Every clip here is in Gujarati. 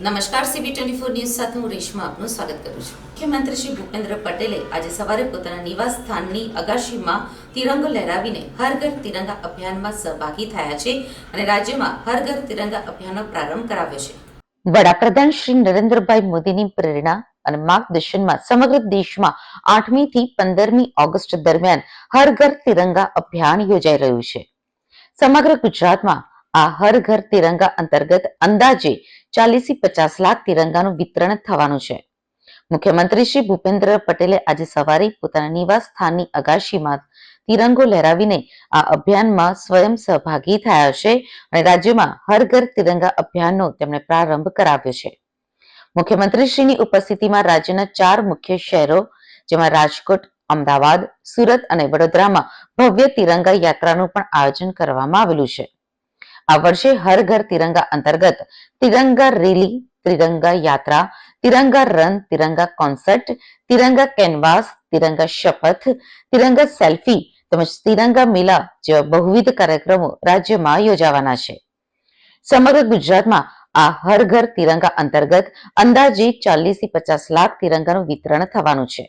નમસ્કાર સીબી ટ્વેન્ટી ફોર ન્યૂઝ સાથે હું રેશમા આપનું સ્વાગત કરું છું. મુખ્યમંત્રી શ્રી ભૂપેન્દ્ર પટેલે આજે સવારે પોતાના નિવાસ સ્થાનની અગાશીમાં તિરંગો લહેરાવીને હર ઘર તિરંગા અભિયાનમાં સહભાગી થયા છે અને રાજ્યમાં હર ઘર તિરંગા અભિયાનનો પ્રારંભ કરાવ્યો છે. વડાપ્રધાન શ્રી નરેન્દ્રભાઈ મોદીની પ્રેરણા અને માર્ગદર્શનમાં સમગ્ર દેશમાં આઠમી થી પંદરમી ઓગસ્ટ દરમિયાન હર ઘર તિરંગા અભિયાન યોજાઈ રહ્યું છે. સમગ્ર ગુજરાતમાં આ હર ઘર તિરંગા અંતર્ગત અંદાજે ચાલીસથી પચાસ લાખ તિરંગાનું વિતરણ થવાનું છે. મુખ્યમંત્રી શ્રી ભૂપેન્દ્ર પટેલે આજે સવારે પોતાના નિવાસ સ્થાનની અગાશીમાં તિરંગો લહેરાવીને આ અભિયાનમાં સ્વયં સહભાગી થયા છે અને રાજ્યમાં હર ઘર તિરંગા અભિયાનનો તેમણે પ્રારંભ કરાવ્યો છે. મુખ્યમંત્રીશ્રીની ઉપસ્થિતિમાં રાજ્યના ચાર મુખ્ય શહેરો, જેમાં રાજકોટ, અમદાવાદ, સુરત અને વડોદરામાં ભવ્ય તિરંગા યાત્રાનું પણ આયોજન કરવામાં આવેલું છે. આ વર્ષે હર ઘર તિરંગા અંતર્ગત Tiranga rally, Tiranga yatra, Tiranga run, Tiranga concert, Tiranga canvas, Tiranga શપથ, તિરંગા સેલ્ફી તેમજ તિરંગા મેલા જેવા બહુવિધ કાર્યક્રમો રાજ્યમાં યોજાવાના છે. સમગ્ર ગુજરાતમાં આ હર ઘર તિરંગા અંતર્ગત અંદાજે ચાલીસથી પચાસ લાખ તિરંગાનું વિતરણ થવાનું છે.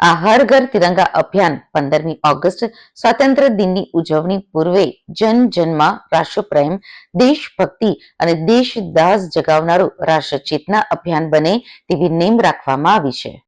આ હર ઘર તિરંગા અભિયાન પંદરમી ઓગસ્ટ સ્વાતંત્ર્ય દિનની ઉજવણી પૂર્વે જન જનમાં રાષ્ટ્રપ્રેમ, દેશભક્તિ અને દેશદાસ જગાવનારું રાષ્ટ્રચેતના અભિયાન બને તેવી નેમ રાખવામાં આવી છે.